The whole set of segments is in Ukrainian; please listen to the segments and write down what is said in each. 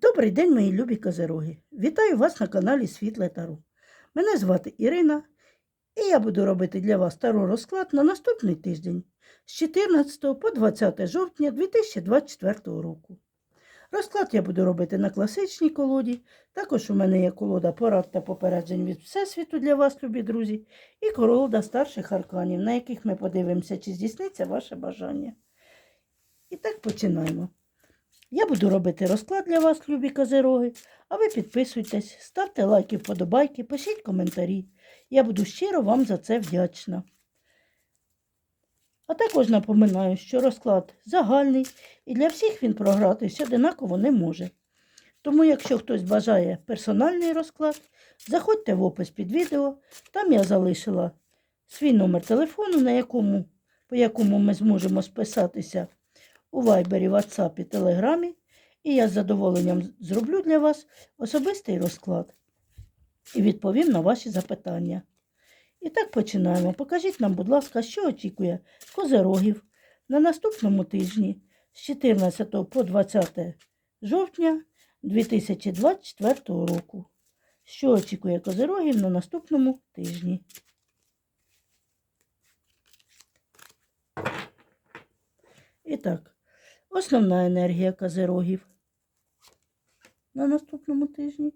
Добрий день, мої любі козероги. Вітаю вас на каналі Світле Таро. Мене звати Ірина, і я буду робити для вас таро розклад на наступний тиждень з 14 по 20 жовтня 2024 року. Розклад я буду робити на класичній колоді. Також у мене є колода порад та попереджень від Всесвіту для вас, любі друзі, і колода старших арканів, на яких ми подивимося, чи здійсниться ваше бажання. І так починаємо. Я буду робити розклад для вас, любі козероги, а ви підписуйтесь, ставте лайки, вподобайки, пишіть коментарі. Я буду щиро вам за це вдячна. А також напоминаю, що розклад загальний і для всіх він програтись одинаково не може. Тому, якщо хтось бажає персональний розклад, заходьте в опис під відео, там я залишила свій номер телефону, на якому, по якому ми зможемо списатися у Вайбері, Ватсапі, Телеграмі, і я з задоволенням зроблю для вас особистий розклад і відповім на ваші запитання. І так починаємо. Покажіть нам, будь ласка, що очікує козерогів на наступному тижні з 14 по 20 жовтня 2024 року. Що очікує козерогів на наступному тижні? І так, основна енергія козерогів на наступному тижні.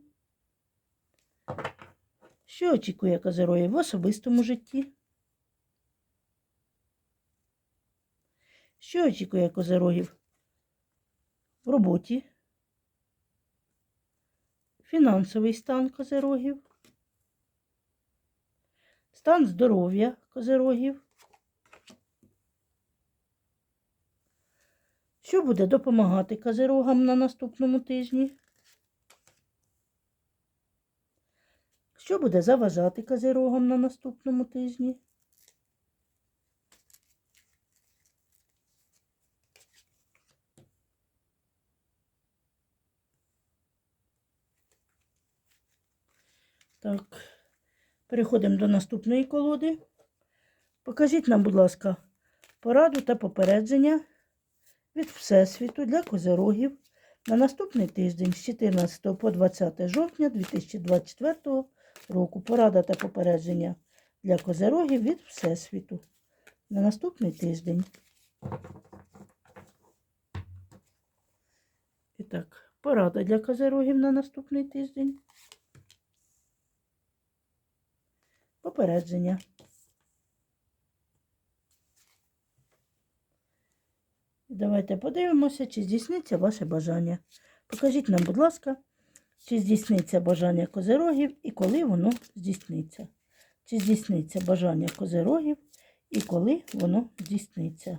Що очікує козерогів в особистому житті? Що очікує козерогів в роботі? Фінансовий стан козерогів, стан здоров'я козерогів. Що буде допомагати козерогам на наступному тижні? Що буде заважати козерогам на наступному тижні? Так, переходимо до наступної колоди. Покажіть нам, будь ласка, пораду та попередження від Всесвіту для козерогів на наступний тиждень з 14 по 20 жовтня 2024 року. Порада та попередження для козерогів від Всесвіту на наступний тиждень. І так, порада для козерогів на наступний тиждень. Попередження. Давайте подивимося, чи здійсниться ваше бажання. Покажіть нам, будь ласка, чи здійсниться бажання козерогів і коли воно здійсниться. Чи здійсниться бажання козерогів і коли воно здійсниться.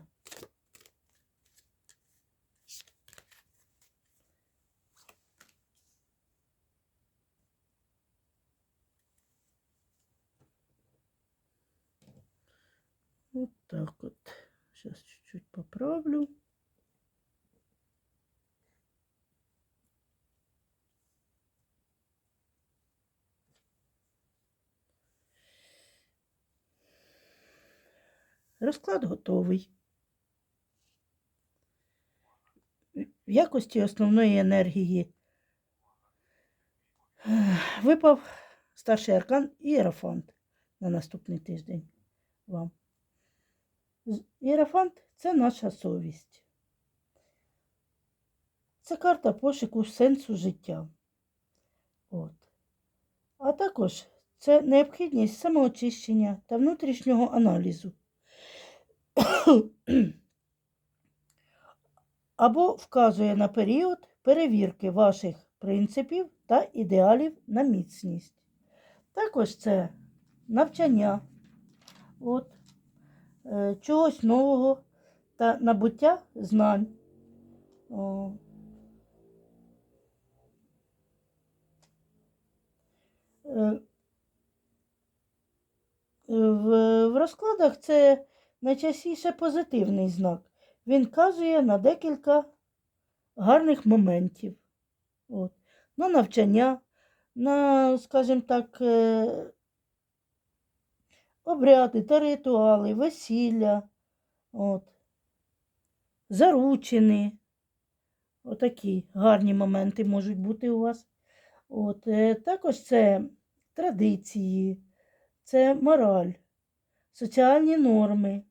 Вот так вот. Сейчас чуть-чуть поправлю. Розклад готовий. В якості основної енергії випав старший аркан Іерофант на наступний тиждень вам. Іерофант це наша совість. Це карта пошуку сенсу життя. От. А також це необхідність самоочищення та внутрішнього аналізу. Або вказує на період перевірки ваших принципів та ідеалів на міцність. Також це навчання от, е, чогось нового та набуття знань. О. Е, В, в розкладах це найчастіше позитивний знак. Він вказує на декілька гарних моментів. От. На навчання, на, скажімо так, е, обряди та ритуали, весілля, от. заручини. Отакі гарні моменти можуть бути у вас. От, е, також це традиції, це мораль, соціальні норми.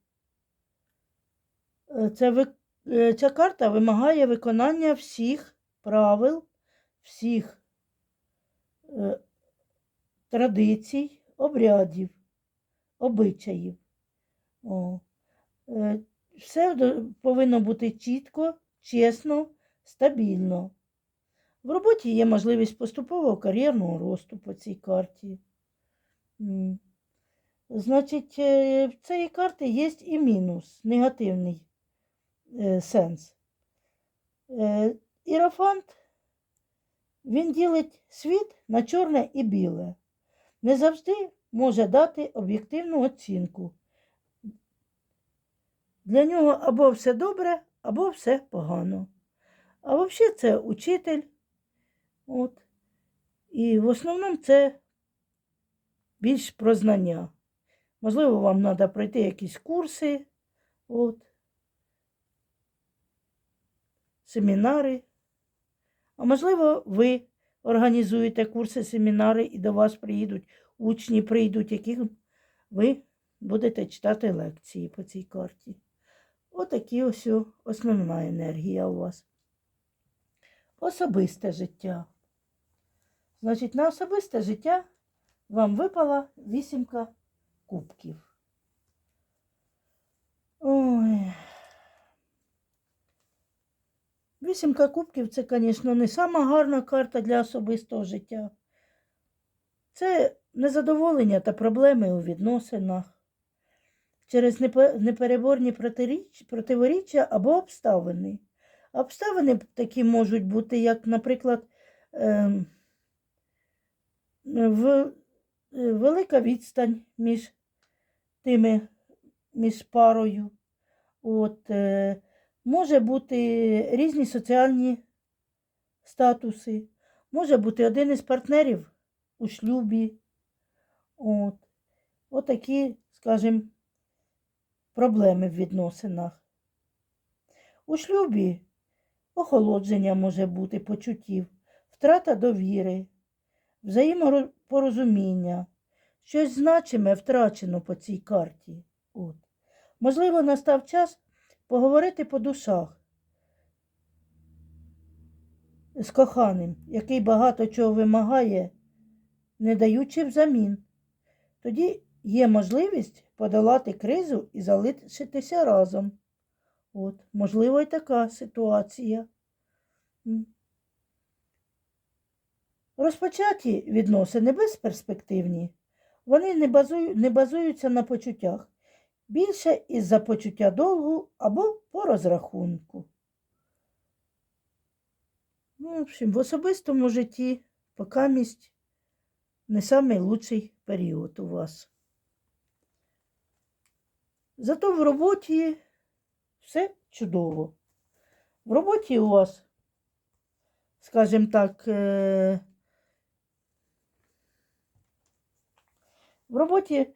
Е, Це, е, ця карта вимагає виконання всіх правил, всіх е, традицій, обрядів, обичаїв. О. Все повинно бути чітко, чесно, стабільно. В роботі є можливість поступового кар'єрного росту по цій карті. Значить, е, в цієї карти є і мінус, негативний е, сенс. Е, Ірафант, він ділить світ на чорне і біле. Не завжди може дати об'єктивну оцінку. Для нього або все добре, або все погано. А взагалі це учитель. От. І в основному це більш про знання. Можливо, вам треба пройти якісь курси, от, семінари. А можливо, ви організуєте курси, семінари, і до вас приїдуть учні, прийдуть, яких ви будете читати лекції по цій карті. Отакі ось основна енергія у вас. Особисте життя. Значить, на особисте життя вам випала вісімка кубків. Ой. Вісімка кубків це, звісно, не сама гарна карта для особистого життя. Це незадоволення та проблеми у відносинах через непереборні противоріччя або обставини. Обставини такі можуть бути, як, наприклад, ем, в, велика відстань між тими, між парою. От, е, може бути різні соціальні статуси, може бути один із партнерів у шлюбі. От, отакі, скажімо, проблеми в відносинах. У шлюбі охолодження може бути почуттів, втрата довіри, взаємопорозуміння, щось значиме втрачено по цій карті. От. Можливо, настав час поговорити по душах з коханим, який багато чого вимагає, не даючи взамін. Тоді є можливість подолати кризу і залишитися разом. От, можливо, і така ситуація. Розпочаті відносини безперспективні. Вони не, базую, не базуються на почуттях. Більше із-за почуття довгу або по розрахунку. Ну, в общем, в особистому житті покамість не лучший період у вас. Зато в роботі все чудово. В роботі у вас, скажімо так, е, в роботі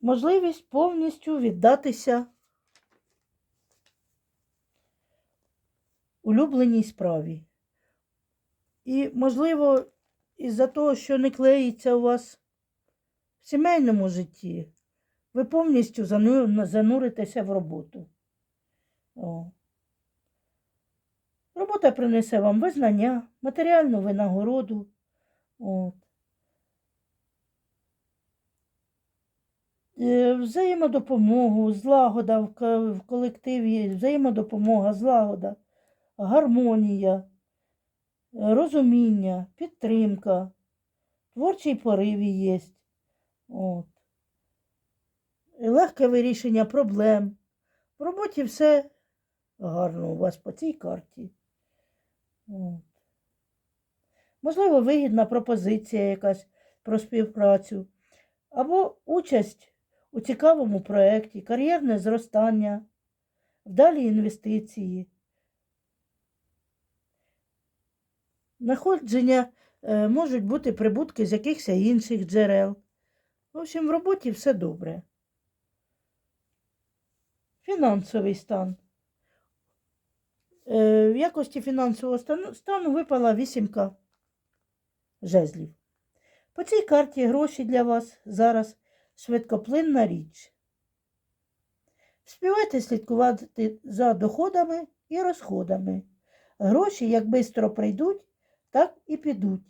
можливість повністю віддатися улюбленій справі. І, можливо, із-за того, що не клеїться у вас в сімейному житті, ви повністю зануритеся в роботу. О. Робота принесе вам визнання, матеріальну винагороду. От. Взаємодопомогу, злагода в ко- в колективі, взаємодопомога, злагода, гармонія, е, розуміння, підтримка, творчий порив є. От. Легке вирішення проблем. В роботі все гарно у вас по цій карті. От. Можливо, вигідна пропозиція якась про співпрацю, або участь у цікавому проєкті, кар'єрне зростання, вдалі інвестиції, находження е, можуть бути прибутки з якихось інших джерел. В общем, в роботі все добре. Фінансовий стан. Е, В якості фінансового стану, випала вісімка жезлів. По цій карті гроші для вас зараз швидкоплинна річ. Співайте слідкувати за доходами і розходами. Гроші як бистро прийдуть, так і підуть.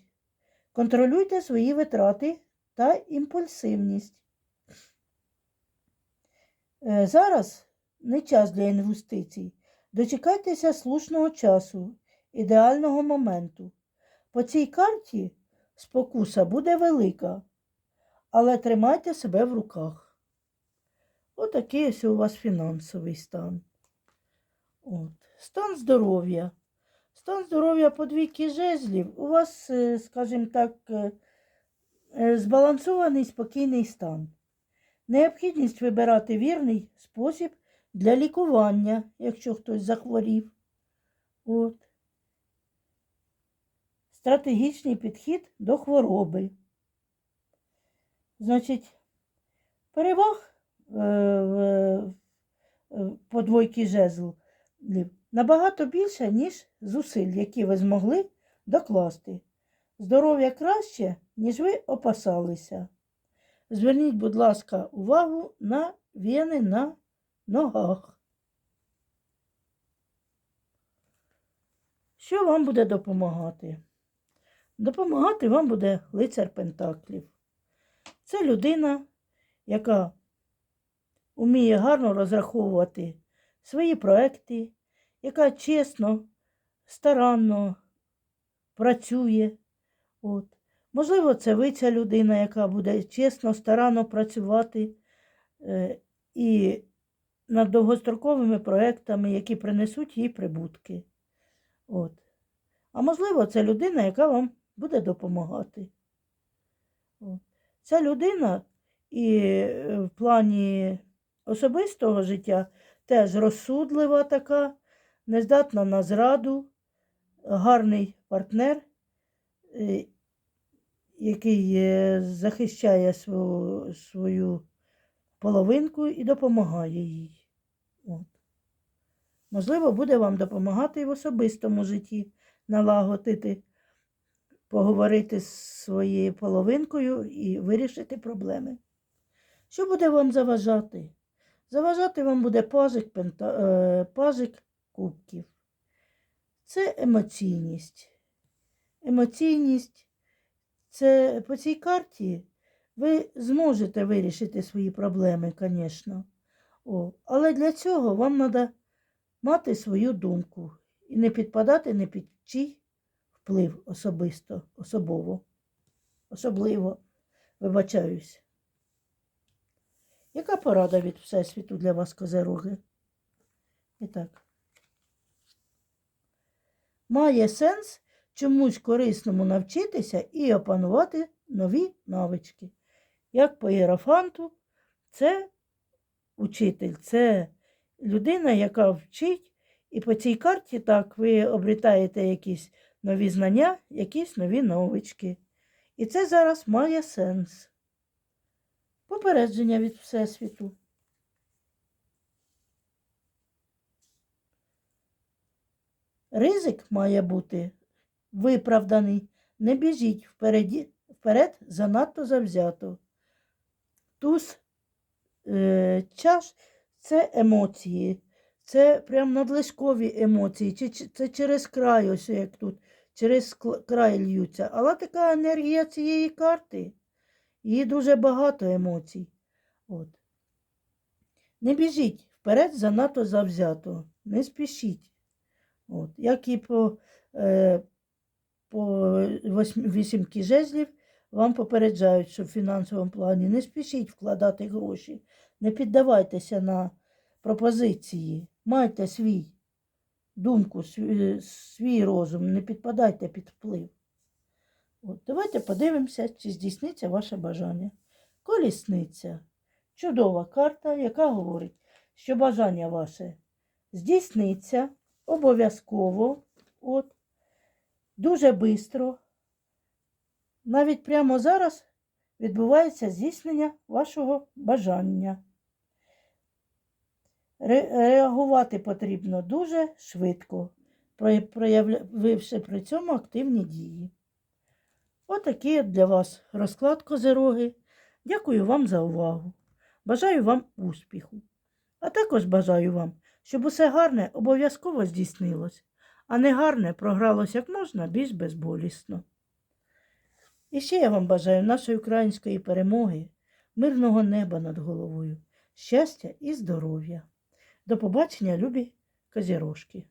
Контролюйте свої витрати та імпульсивність. Е, Зараз не час для інвестицій. Дочекайтеся слушного часу, ідеального моменту. По цій карті спокуса буде велика, але тримайте себе в руках. Отакий ось у вас фінансовий стан. От. Стан здоров'я. Стан здоров'я по двійки жезлів. У вас, е, скажімо так, е, е, збалансований спокійний стан. Необхідність вибирати вірний спосіб для лікування, якщо хтось захворів. От. Стратегічний підхід до хвороби. Значить, переваг е, в- двойки жезлів набагато більше, ніж зусиль, які ви змогли докласти. Здоров'я краще, ніж ви опасалися. Зверніть, будь ласка, увагу на вени на ногах. Що вам буде допомагати? Допомагати вам буде лицар Пентаклів. Це людина, яка вміє гарно розраховувати свої проекти, яка чесно, старанно працює. От. Можливо, це ви ця людина, яка буде чесно, старанно працювати е, і над довгостроковими проектами, які принесуть їй прибутки. От. А можливо, це людина, яка вам буде допомагати. От. Ця людина і е, в плані особистого життя теж розсудлива така, нездатна на зраду, гарний партнер, е, який е, захищає свою, свою половинку і допомагає їй. Можливо, буде вам допомагати і в особистому житті налагодити, поговорити з своєю половинкою і вирішити проблеми. Що буде вам заважати? Заважати вам буде пажик, пента, е, пажик кубків. Це емоційність. Емоційність це по цій карті ви зможете вирішити свої проблеми, звісно. Але для цього вам треба мати свою думку і не підпадати ні під чий вплив особисто, особово, особливо, вибачаюсь. Яка порада від Всесвіту для вас, козероги? І так. Має сенс чомусь корисному навчитися і опанувати нові навички. Як по іерофанту, це учитель, це людина, яка вчить, і по цій карті так ви обрітаєте якісь нові знання, якісь нові навички. І це зараз має сенс. Попередження від Всесвіту. Ризик має бути виправданий. Не біжіть впереді, вперед занадто завзято. Туз е, чаш це емоції, це прям надлишкові емоції, чи, це через край, ось як тут, через край льються. Але така енергія цієї карти. Її дуже багато емоцій. От. Не біжіть вперед занадто завзято. Не спішіть. От. Як і по, е, по вісімки жезлів вам попереджають, що в фінансовому плані не спішіть вкладати гроші, не піддавайтеся на пропозиції, майте свій думку, свій, свій розум, не підпадайте під вплив. От, давайте подивимося, чи здійсниться ваше бажання. Колісниця. Чудова карта, яка говорить, що бажання ваше здійсниться обов'язково, от, дуже швидко. Навіть прямо зараз відбувається здійснення вашого бажання. Ре- Реагувати потрібно дуже швидко. проявивши при цьому активні дії. Отакий от для вас розклад козироги. Дякую вам за увагу. Бажаю вам успіху. А також бажаю вам, щоб усе гарне обов'язково здійснилось, а не гарне програлось як можна більш безболісно. І ще я вам бажаю нашої української перемоги, мирного неба над головою, щастя і здоров'я. До побачення, любі козірожки!